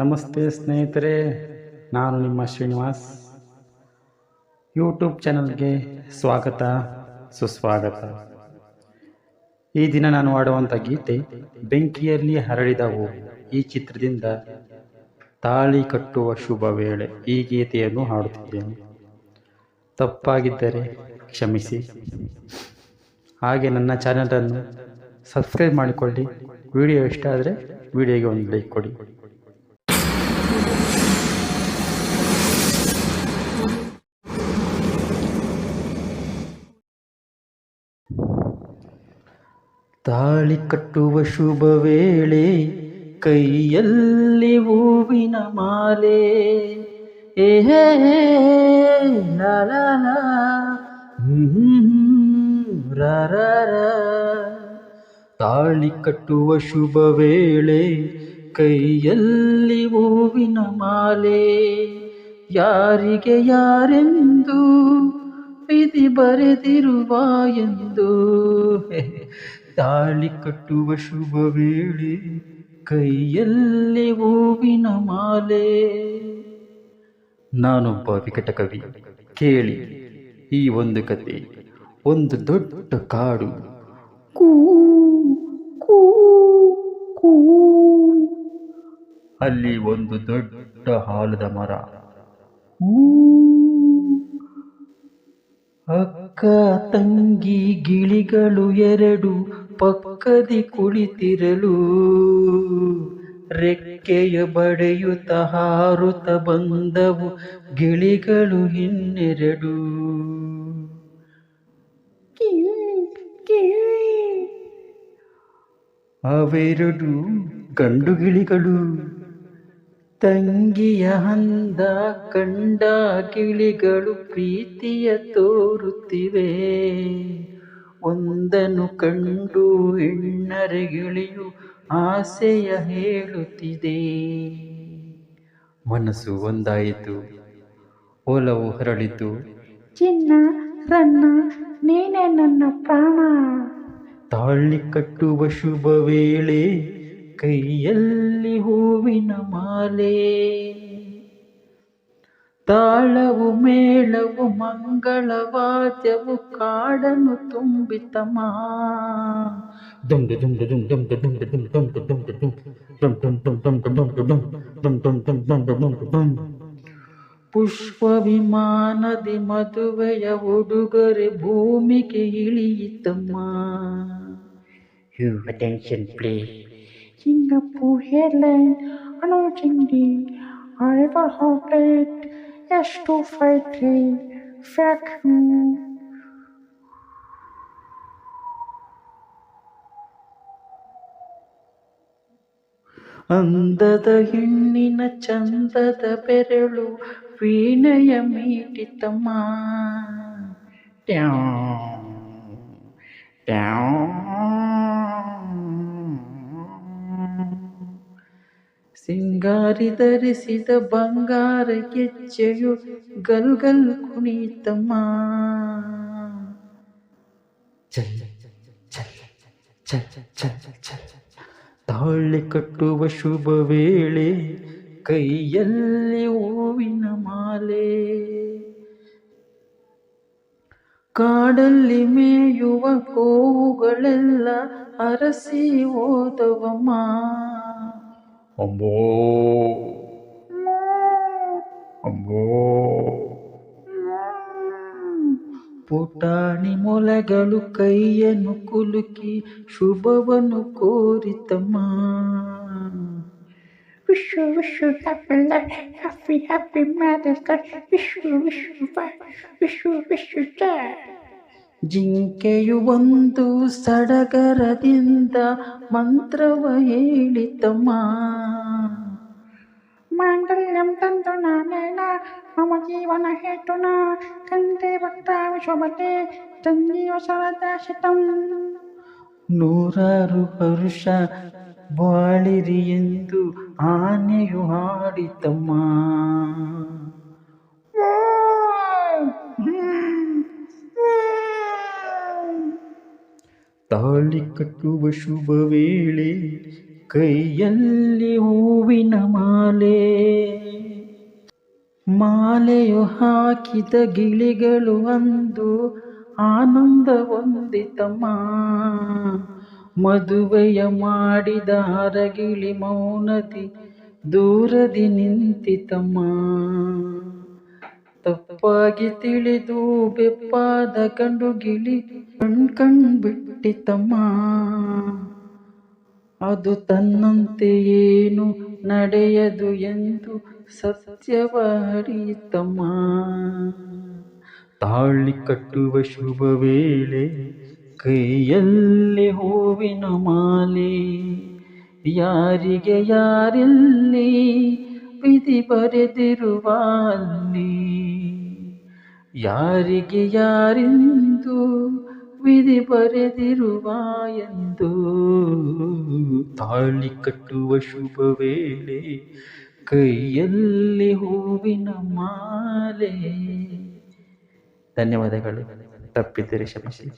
ನಮಸ್ತೆ ಸ್ನೇಹಿತರೆ, ನಾನು ನಿಮ್ಮ ಶ್ರೀನಿವಾಸ್. ಯೂಟ್ಯೂಬ್ ಚಾನಲ್ಗೆ ಸ್ವಾಗತ, ಸುಸ್ವಾಗತ. ಈ ದಿನ ನಾನು ಆಡುವಂಥ ಗೀತೆ ಬೆಂಕಿಯಲ್ಲಿ ಹರಡಿದವು ಈ ಚಿತ್ರದಿಂದ ತಾಳಿ ಕಟ್ಟುವ ಶುಭ ವೇಳೆ ಈ ಗೀತೆಯನ್ನು ಹಾಡುತ್ತಿದ್ದೇನೆ. ತಪ್ಪಾಗಿದ್ದರೆ ಕ್ಷಮಿಸಿ. ಹಾಗೆ ನನ್ನ ಚಾನಲನ್ನು ಸಬ್ಸ್ಕ್ರೈಬ್ ಮಾಡಿಕೊಳ್ಳಿ. ವಿಡಿಯೋ ಇಷ್ಟ ಆದರೆ ವಿಡಿಯೋಗೆ ಒಂದು ಲೈಕ್ ಕೊಡಿ. ತಾಳಿ ಕಟ್ಟುವ ಶುಭ ವೇಳೆ ಕೈಯಲ್ಲಿ ಹೂವಿನ ಮಾಲೆ. ಏ. ತಾಳಿ ಕಟ್ಟುವ ಶುಭ ವೇಳೆ ಕೈಯಲ್ಲಿ ಹೂವಿನ ಮಾಲೆ. ಯಾರಿಗೆ ಯಾರೆಂದು ವಿಧಿ ಬರೆದಿರುವ ಎಂದು. ತಾಳಿ ಕಟ್ಟುವ ಶುಭ ವೇಳೆ, ಕೈಯಲ್ಲಿ ಹೂವಿನ ಮಾಲೆ. ನಾನೊಬ್ಬ ವಿಕಟ ಕವಿ, ಕೇಳಿ ಈ ಒಂದು ಕತೆ, ಒಂದು ದೊಡ್ಡ ಕಾಡು. ಕೂ ಕೂ ಕೂ. ಅಲ್ಲಿ ಒಂದು ದೊಡ್ಡ ಹಾಲದ ಮರ. ಅಕ್ಕ ತಂಗಿ ಗಿಳಿಗಳು ಎರಡು ಪಕ್ಕದಿ ಕುಳಿತಿರಲು. ರೆಕ್ಕೆಯ ಬಡೆಯುತ ಹಾರುತ ಬಂದವು ಗಿಳಿಗಳು ಇನ್ನೆರಡು. ಅವೆರಡು ಗಂಡು ಗಿಳಿಗಳು ತಂಗಿಯ ಹಂದ ಕಂಡ ಗಿಳಿಗಳು ಪ್ರೀತಿಯ ತೋರುತ್ತಿವೆ. ಒಂದನ್ನು ಕಂಡು ಹೆಣ್ಣರೆಗಿಳಿಯು ಆಸೆಯ ಹೇಳುತ್ತಿದೆ. ಮನಸ್ಸು ಒಂದಾಯಿತು ಒಲವು ಹರಳಿತು. ಚಿನ್ನ ರನ್ನ ನೀನೇ ನನ್ನ ಪ್ರಾಣ. ತಾಳಿ ಕಟ್ಟುವ ಶುಭ ವೇಳೆ ಕೈಯಲ್ಲಿ ಹೂವಿನ ಮಾಲೆ. ತಾಳವು ಮೇಳವು ಮಂಗಳವಾದ್ಯವು ಕಾಡನ್ನು ತುಂಬಿತಮ್ಮ ದುಂಡು ದುಂಡು ದುಂ ದುಂಡು ದುಂಡು ದುಂ ದುಂಡು ದುಂಡು ದುಂ ದುಂ ದುಂ ದುಂ ದುಂ ದುಂ ದುಂ ದುಂ ದುಂ ದುಂ ದುಂ ದುಂ ದುಂ ದುಂ ದುಂ ಪುಷ್ಪ ವಿಮಾನದಿ ಮದುವೆಯ ಉಡುಗೊರೆ ಭೂಮಿಗೆ ಇಳಿಯಿತಮ್ಮ your attention please Singapore Airline announcing the arrival of flight S253 vacuum. ಅಂದದ ಹೆಣ್ಣಿನ ಚಂದದ ಬೆರಳು ವೀಣೆಯ ಮೀಟಿತಮ್ಮ ಟ್ಯಾವ್, ಟ್ಯಾವ್. ಸಿಂಗಾರಿ ಧರಿಸಿದ ಬಂಗಾರ ಗೆಜ್ಜೆಯು ಗಲ್ ಗಲ್ ಕುಣಿತಮ್ಮ. ಚಲ್ ಚಲ್ ಚಲ್ ಚಲ್ ಚಲ್. ತಾಳಿ ಕಟ್ಟುವ ಶುಭ ವೇಳೆ ಕೈಯಲ್ಲಿ ಹೂವಿನ ಮಾಲೆ. ಕಾಡಲ್ಲಿ ಮೇಯುವ ಕೋವುಗಳೆಲ್ಲ ಅರಸಿ ಹೋದವಮ್ಮ. അമ്പോ അമ്പോ ಪುಟಾಣಿ ಮೊಲೆಗಳು ಕೈಯನ್ನು ಕುಲುಕಿ ಶುಭವನ್ನು ಕೋರಿತಮ್ಮ ವಿಶ್ವ ವಿಶ್ವ ಹ್ಯಾಪಿ ಹ್ಯಾಪಿ ಮ್ಯಾರೇಜ್ ವಿಶ್ವ ವಿಶ್ವ ವಿಶ್ವ ವಿಶ್ವ ಜಿಂಕೆಯು ಒಂದು ಸಡಗರದಿಂದ ಮಂತ್ರವ ಹೇಳಿತಮ್ಮ. ಮಾಂಗಲ್ಯಂ ತಂದು ನಾನೇನ ಮಮ ಜೀವನ ಹೇತುನಾ ಕಂದೆ ಭಕ್ತ ವಿಶ್ವಮತೆ ತಂದೀವ ಸರದಾಶಿತಂ. ನೂರಾರು ಪರುಷ ಬಾಳಿರಿ ಎಂದು ಆನೆಯು ಹಾಡಿತಮ್ಮ. ತಾಳಿ ಕಟ್ಟುವ ಶುಭ ವೇಳೆ ಕೈಯಲ್ಲಿ ಹೂವಿನ ಮಾಲೆ. ಮಾಲೆಯು ಹಾಕಿದ ಗಿಳಿಗಳು ಅಂದು ಆನಂದ ಹೊಂದಿತಮ್ಮ ಮದುವೆಯ ಮಾಡಿದ ಅರಗಿಳಿ ಮೌನದಿ ದೂರದಿ ನಿಂತಿತಮ್ಮ ತಪ್ಪಾಗಿ ತಿಳಿದು ಬೆಪ್ಪಾದ ಗಂಡು ಗಿಳಿ ಕಣ್ ಕಣ್ ಬಿಟ್ಟಿತಮ್ಮ ಅದು ತನ್ನಂತೆ ಏನು ನಡೆಯದು ಎಂದು ಸತ್ಯವ ತಾಳಿ ಕಟ್ಟುವ ಶುಭ ವೇಳೆ ಕೈಯಲ್ಲಿ ಹೂವಿನ ಮಾಲೆ, ಯಾರಿಗೆ ಯಾರೆಲ್ಲಿ ವಿಧಿ ಬರೆದಿರುವ ಅಲ್ಲಿ ಯಾರಿಗೆ ಯಾರೆಂದು ವಿಧಿ ಬರೆದಿರುವ ಎಂದು ತಾಳಿ ಕಟ್ಟುವ ಶುಭ ವೇಳೆ ಕೈಯಲ್ಲಿ ಹೂವಿನ ಮಾಲೆ. ಧನ್ಯವಾದಗಳು. ತಪ್ಪಿದ್ದರೆ ಕ್ಷಮಿಸಿ.